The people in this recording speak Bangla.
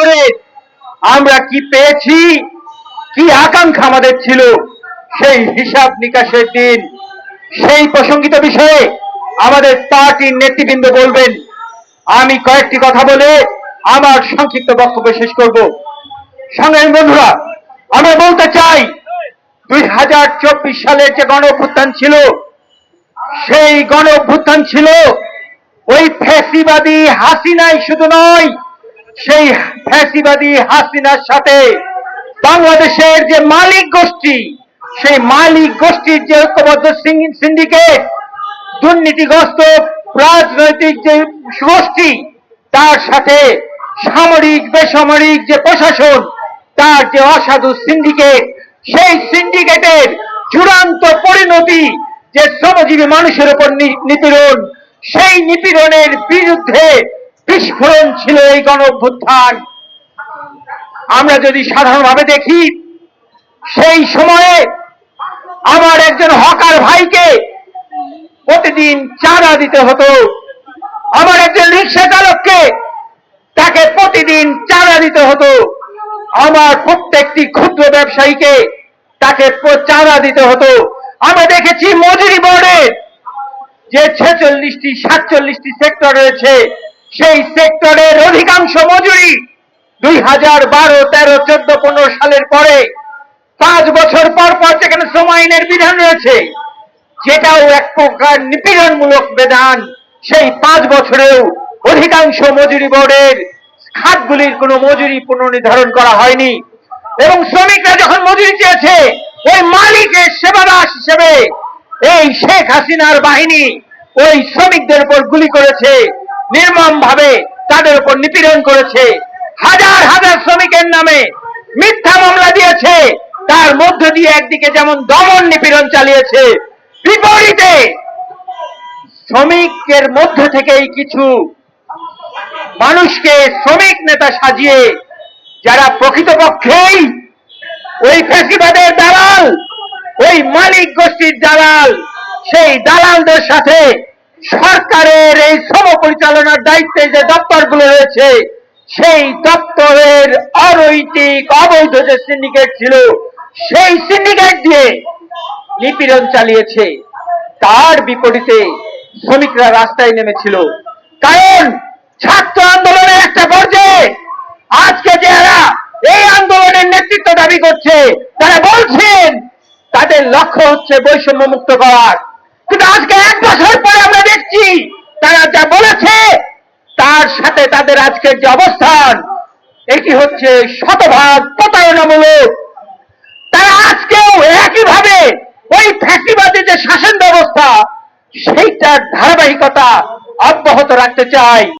বছরে আমরা কি পেয়েছি? কি আকাঙ্ক্ষা আমাদের ছিল? সেই হিসাব নিকাশের দিন, সেই প্রসঙ্গিত বিষয়ে আমাদের পার্টির নেতৃবৃন্দ বলবেন, আমি কয়েকটি কথা বলে আমার সংক্ষিপ্ত বক্তব্য শেষ করব। সংগ্রামী বন্ধুরা, আমরা বলতে চাই, দুই হাজার চব্বিশ সালের যে গণ ছিল, সেই গণ ছিল ওই ফ্যাসিবাদী হাসিনাই শুধু নয় সেই ফ্যাসিবাদী হাসিনার সাথে বাংলাদেশের যে মালিক গোষ্ঠী, সেই মালিক গোষ্ঠীর যে ঐক্যবদ্ধ সিন্ডিকেট, দুর্নীতিগ্রস্ত রাজনৈতিক যে গোষ্ঠী, তার সাথে সামরিক, বেসামরিক যে প্রশাসন, তার যে অসাধু সিন্ডিকেট, সেই সিন্ডিকেটের চূড়ান্ত পরিণতি যে শ্রমজীবী মানুষের উপর নিপীড়ন, সেই নিপীড়নের বিরুদ্ধে বিস্ফোরণ ছিল এই গণ অভ্যুত্থান আমরা যদি সাধারণভাবে দেখি, সেই সময়ে আমার একজন হকার ভাইকে প্রতিদিন চাঁদা দিতে হতো। আমার একজন রিক্সা চালককে তাকে প্রতিদিন চাঁদা দিতে হতো। আমার প্রত্যেকটি ক্ষুদ্র ব্যবসায়ীকে তাকে চাঁদা দিতে হতো। আমরা দেখেছি মজুরি বোর্ডের যে ছেচল্লিশটি, সাতচল্লিশটি সেক্টর রয়েছে। সেই সেক্টরের অধিকাংশ মজুরি দুই হাজার বারো, তেরো, চোদ্দ, পনেরো সালের পরে পাঁচ বছর পর পর যেখানে শ্রম আইনের বিধান রয়েছে, যেটাও এক প্রকার নিপীড়নমূলক বিধান, সেই পাঁচ বছরেও অধিকাংশ মজুরি বোর্ডের খাতগুলির কোনো মজুরি পুনর্নির্ধারণ করা হয়নি এবং শ্রমিকরা যখন মজুরি চেয়েছে, ওই মালিকের সেবাদাস হিসেবে এই শেখ হাসিনার বাহিনী ওই শ্রমিকদের উপর গুলি করেছে। নির্মম ভাবে তাদের উপর নিপীড়ন করেছে। হাজার হাজার শ্রমিকের নামে মিথ্যা মামলা দিয়েছে। তার মধ্য দিয়ে একদিকে যেমন দমন নিপীড়ন চালিয়েছে, বিপরীতে শ্রমিকের মধ্য থেকেই কিছু মানুষকে শ্রমিক নেতা সাজিয়ে যারা প্রকৃতপক্ষেই ওই ফেসিবাদের দালাল, ওই মালিক গোষ্ঠীর দালাল, সেই দালালদের সাথে সরকারের এই শ্রম পরিচালনার দায়িত্বে যে দপ্তরগুলো রয়েছে, সেই দপ্তরের অনৈতিক অবৈধ যে সিন্ডিকেট ছিল, সেই সিন্ডিকেট দিয়ে নিপীড়ন চালিয়েছে। তার বিপরীতে শ্রমিকরা রাস্তায় নেমেছিল। কারণ ছাত্র আন্দোলনের একটা পর্যায়ে আজকে যারা এই আন্দোলনের নেতৃত্ব দাবি করছে, তারা বলছেন, তাদের লক্ষ্য হচ্ছে বৈষম্য মুক্ত করার। কিন্তু আজকে এক বছর পরে আমরা দেখছি তারা যা বলেছে তার সাথে তাদের আজকের যে অবস্থান, এটি হচ্ছে শতভাগ প্রতারণামূলক। তারা আজকেও একইভাবে ওই ফ্যাসিবাদী যে শাসন ব্যবস্থা, সেইটার ধারাবাহিকতা অব্যাহত রাখতে চায়।